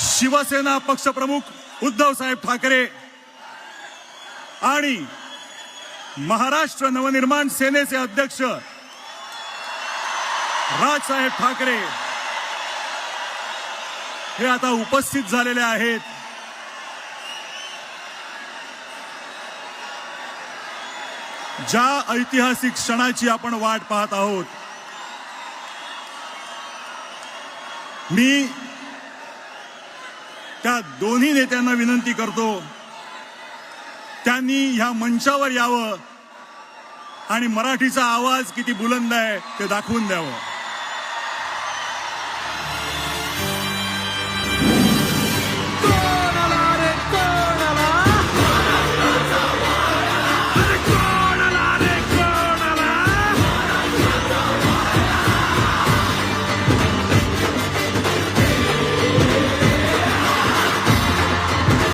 शिवसेना पक्षप्रमुख उद्धव साहेब ठाकरे आणि महाराष्ट्र नवनिर्माण सेनेचे अध्यक्ष राजसाहेब ठाकरे हे आता उपस्थित झालेले आहेत. ज्या ऐतिहासिक क्षणाची आपण वाट पाहत आहोत मी त्या दोन्ही नेत्यांना विनंती करतो. त्यांनी ह्या मंचावर यावं आणि मराठीचा आवाज किती बुलंद आहे ते दाखवून द्यावं.